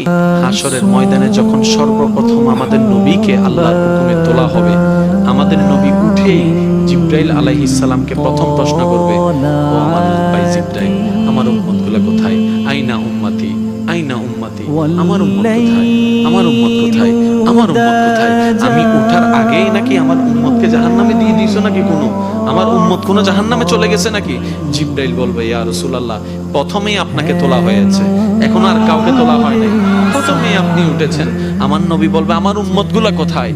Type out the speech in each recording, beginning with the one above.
হাসরের ময়দানে যখন সর্বপ্রথম আমাদের নবীকে আল্লাহর হুকুমে তোলা হবে, আমাদের নবী উঠেই জিব্রাইল আলাইহিস সালামকে প্রথম প্রশ্ন করবে, ও আমার ভাই জিব্রাইল, আমার উম্মতগুলো কোথায়? আইনা উম্মতি আইনা উম্মতি, আমার উম্মত কোথায়? আমার উম্মত কোথায়? আমার উম্মত কোথায়? আমি উঠার আগেই নাকি আমার উম্মতকে জাহান্নামে দিয়ে দিয়েছ নাকি কোনো? আমার উম্মত কোনো জাহান্নামে চলে গেছে নাকি? জিব্রাইল বলবে, ইয়া রাসূলুল্লাহ, প্রথমেই আপনাকে তোলা হয়েছে। এখন আর কাউকে তোলা হয় নাই। প্রথমেই আপনি উঠেছেন। আমার নবী বলবে, আমার উম্মতগুলা কোথায়?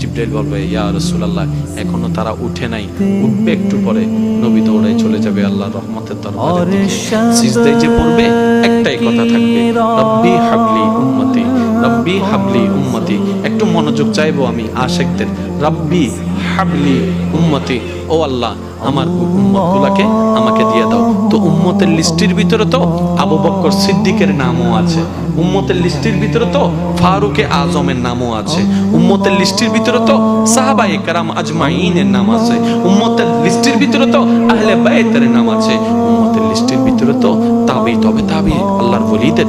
জিব্রাইল বলবে, ইয়া রাসূলুল্লাহ, এখনও তারা উঠে নাই। উঠবে একটু পরে। নবী দৌড়ায় চলে যাবে আল্লাহর রহমতের দরবারে সিজদায় যে পড়বে, একটাই কথা থাকবে, রব্বি হাবলি উম্মতি, রব্বি হাবলি উম্মতি। একটু মনোযোগ চাইব আমি আশেকদের। রব্বি হাবলি উম্মতি। ও আল্লাহ, আমার উম্মতগুলাকে আমাকে দিয়ে দাও। তো উম্মতের লিস্টির ভিতরে তো আবু বক্কর সিদ্দিকের নামও আছে। উম্মতের লিস্টির ভিতরে তো ফারুকে আজমের নামও আছে। উম্মতের লিস্টির ভিতরে তো সাহাবা একরাম আজমাইনের নাম আছে। উম্মতের লিস্টির ভিতরে তো আহলে বাইতের নাম আছে। উম্মতের লিস্টির ভিতরে তো তাবি তবে তাবি আল্লাহর ওলিদের